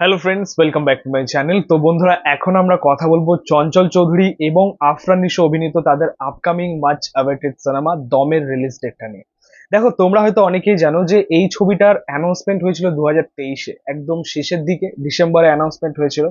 Hello friends welcome back to my channel তো বন্ধুরা, এখন আমরা কথা বলব চঞ্চল চৌধুরী এবং আফরান নিশো অভিনীত তাদের আপকামিং মাচ অ্যাওয়েটেড সিনেমা দমের রিলিজ ডেটটা নিয়ে। দেখো, তোমরা হয়তো অনেকেই জানো যে এই ছবিটার অ্যানাউন্সমেন্ট হয়েছিল দু তেইশে। একদম শেষের দিকে ডিসেম্বরে অ্যানাউন্সমেন্ট হয়েছিল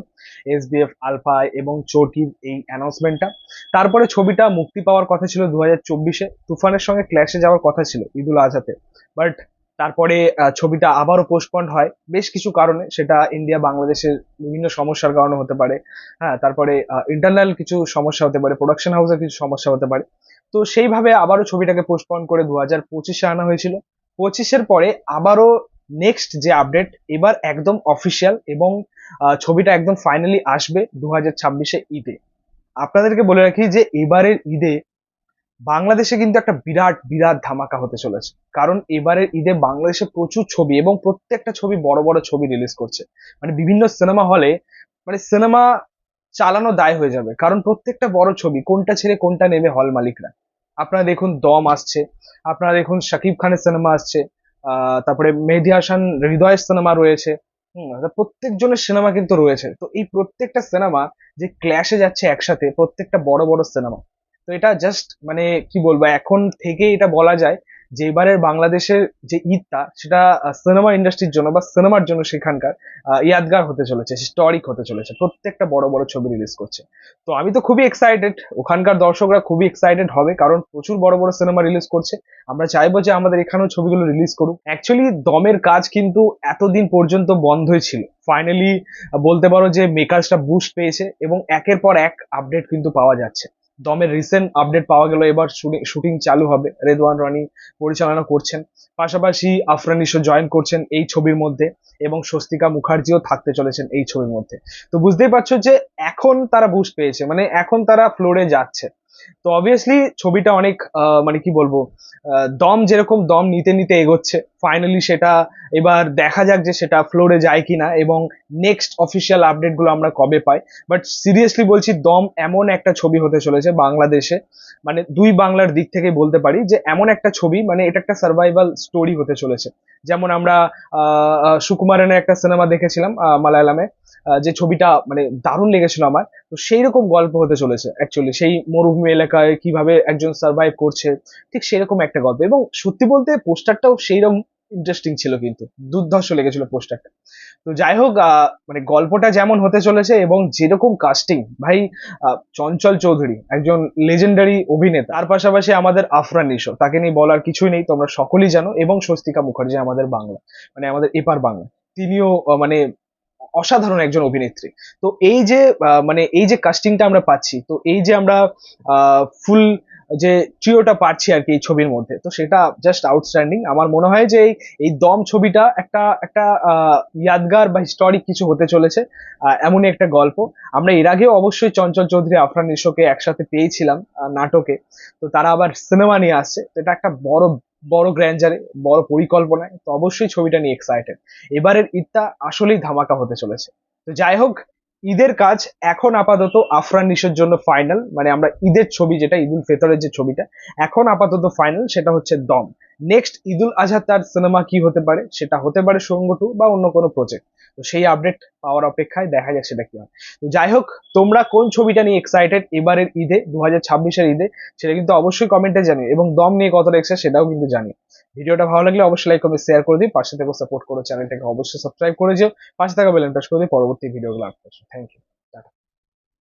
এস বি আলফা এবং চটির এই অ্যানাউন্সমেন্টটা তারপরে ছবিটা মুক্তি পাওয়ার কথা ছিল দু হাজার চব্বিশে। তুফানের সঙ্গে ক্ল্যাশে যাওয়ার কথা ছিল ঈদুল আজহাতে। বাট তারপরে ছবিটা আবারও পোস্টপন্ড হয়। বেশ কিছু কারণে সেটা ইন্ডিয়া বাংলাদেশের বিভিন্ন সমস্যার কারণে হতে পারে। হ্যাঁ তারপরে ইন্টারনাল কিছু সমস্যা হতে পারে প্রোডাকশন হাউসের কিছু সমস্যা হতে পারে। তো সেইভাবে আবারও ছবিটাকে পোস্টপন্ড করে দু হাজার পঁচিশে আনা হয়েছিল। পঁচিশের পরে আবারও নেক্সট যে আপডেট এবার একদম অফিসিয়াল এবং ছবিটা একদম ফাইনালি আসবে দু হাজার ছাব্বিশে ঈদে। আপনাদেরকে বলে রাখি যে এবারের ঈদে বাংলাদেশে কিন্তু একটা বিরাট বিরাট ধামাকা হতে চলেছে। কারণ এবারের ঈদে বাংলাদেশে প্রচুর ছবি এবং প্রত্যেকটা ছবি বড় বড় ছবি রিলিজ করছে। মানে বিভিন্ন সিনেমা হলে মানে সিনেমা চালানো দায় হয়ে যাবে। কারণ প্রত্যেকটা বড় ছবি, কোনটা ছেড়ে কোনটা নেবে হল মালিকরা। আপনারা দেখুন দম আসছে, আপনারা দেখুন শাকিব খানের সিনেমা আসছে তারপরে মেহেদি হাসান হৃদয়ের সিনেমা রয়েছে। হুম প্রত্যেকজনের সিনেমা কিন্তু রয়েছে। তো এই প্রত্যেকটা সিনেমা যে ক্ল্যাশে যাচ্ছে একসাথে, প্রত্যেকটা বড় বড় সিনেমা তো এটা জাস্ট মানে কি বলব, এখন থেকে এটা বলা যায় যে এবারের বাংলাদেশের যে ঈদটা, সেটা সিনেমা ইন্ডাস্ট্রির জন্য বা সিনেমার জন্য সেখানকার ইয়াদগার হতে চলেছে হিস্টোরিক হতে চলেছে, প্রত্যেকটা বড় বড় ছবি রিলিজ করছে। তো আমি তো খুবই এক্সাইটেড ওখানকার দর্শকরা খুবই এক্সাইটেড হবে, কারণ প্রচুর বড় বড় সিনেমা রিলিজ করছে। আমরা চাইব যে আমাদের এখানেও ছবিগুলো রিলিজ করুক। অ্যাকচুয়ালি দমের কাজ কিন্তু এতদিন পর্যন্ত বন্ধই ছিল। ফাইনালি বলতে পারো যে মেকার্সটা বুস্ট পেয়েছে এবং একের পর এক আপডেট কিন্তু পাওয়া যাচ্ছে। দমের রিসেন্ট আপডেট পাওয়া গেল। এবার শুটিং চালু হবে। রেদওয়ান রানি পরিচালনা করছেন। পাশাপাশি আফরানিশো জয়েন করছেন এই ছবির মধ্যে এবং স্বস্তিকা মুখার্জিও থাকতে চলেছেন এই ছবির মধ্যে। তো বুঝতেই পারছ যে এখন তারা বুঝ পেয়েছে। মানে এখন তারা ফ্লোরে যাচ্ছে। তো অবভিয়াসলি ছবিটা অনেক মানে কি বলব দম যেরকম দম নিতে নিতে এগোচ্ছে ফাইনালি সেটা এবার দেখা যাক যে সেটা ফ্লোরে যায় কিনা এবং নেক্সট অফিসিয়াল আপডেটগুলো আমরা কবে পাই। বাট সিরিয়াসলি বলছি, দম এমন একটা ছবি হতে চলেছে বাংলাদেশে মানে দুই বাংলার দিক থেকে বলতে পারি যে এমন একটা ছবি মানে এটা একটা সার্ভাইভাল স্টোরি হতে চলেছে। যেমন আমরা সুকুমারেনের একটা সিনেমা দেখেছিলাম মালায়ালামে। যে ছবিটা মানে দারুণ লেগেছিল আমার, তো সেই রকম গল্প হতে চলেছে অ্যাকচুয়ালি সেই মরুভূমি এলাকায় কীভাবে একজন সার্ভাইভ করছে, ঠিক সেরকম একটা গল্প এবং সত্যি বলতে পোস্টারটাও সেইরকম ইন্টারেস্টিং ছিল কিন্তু, দুর্ধর্ষ লেগেছিল পোস্টারটা। তো যাই হোক মানে গল্পটা যেমন হতে চলেছে এবং যেরকম কাস্টিং ভাই চঞ্চল চৌধুরী, একজন লেজেন্ডারি অভিনেতা, তার পাশাপাশি আমাদের আফরান নিশো তাকে নিয়ে বলার কিছুই নেই, তোমরা সকলেই জানো, এবং স্বস্তিকা মুখার্জি আমাদের বাংলা মানে আমাদের এপার বাংলা, তিনিও মানে অসাধারণ একজন অভিনেত্রী। তো এই যে মানে এই যে কাস্টিংটা আমরা পাচ্ছি, তো এই যে আমরা ফুল যে ট্রিওটা পাচ্ছি আর কি এই ছবির মধ্যে, তো সেটা জাস্ট আউটস্ট্যান্ডিং আমার মনে হয় যে এই দম ছবিটা একটা একটা ইয়াদগার বা হিস্টোরিক কিছু হতে চলেছে এমনই একটা গল্প। আমরা এর আগেও অবশ্যই চঞ্চল চৌধুরী, আফরান নিশোকে একসাথে পেয়েছিলাম নাটকে। তো তারা আবার সিনেমা নিয়ে আসছে। তো এটা একটা বড় বড় গ্র্যান্ডারে বড় পরিকল্পনায়, তো অবশ্যই ছবিটা নিয়ে এক্সাইটেড এবারের ঈদটা আসলেই ধামাকা হতে চলেছে। তো যাই হোক, ঈদের কাজ এখন আপাতত আফরান নিশোর জন্য ফাইনাল মানে আমরা ঈদের ছবি যেটা, ঈদুল ফেতরের যে ছবিটা, এখন আপাতত ফাইনাল সেটা হচ্ছে দম। নেক্সট ঈদুল আজহা তার সিনেমা কি হতে পারে? সেটা হতে পারে সঙ্গ টু বা অন্য কোনো প্রজেক্ট তো সেই আপডেট পাওয়ার অপেক্ষায় দেখা যাক সেটা কি হয়। তো যাই হোক, তোমরা কোন ছবিটা নিয়ে এক্সাইটেড এবারের ঈদে দু হাজার ছাব্বিশের ঈদে, সেটা কিন্তু অবশ্যই কমেন্টে জানিও এবং দম নিয়ে কতটা এক্সাইট সেটাও কিন্তু জানিও। ভিডিওটা ভালো লাগলে অবশ্যই লাইক কমেন্ট শেয়ার করে দিই পাশে থেকে সাপোর্ট করো চ্যানেলটাকে অবশ্যই সাবস্ক্রাইব করে যেও। পাশে থাকা বেল প্রেস করে দিই পরবর্তী ভিডিওগুলো আপলোড থ্যাংক ইউ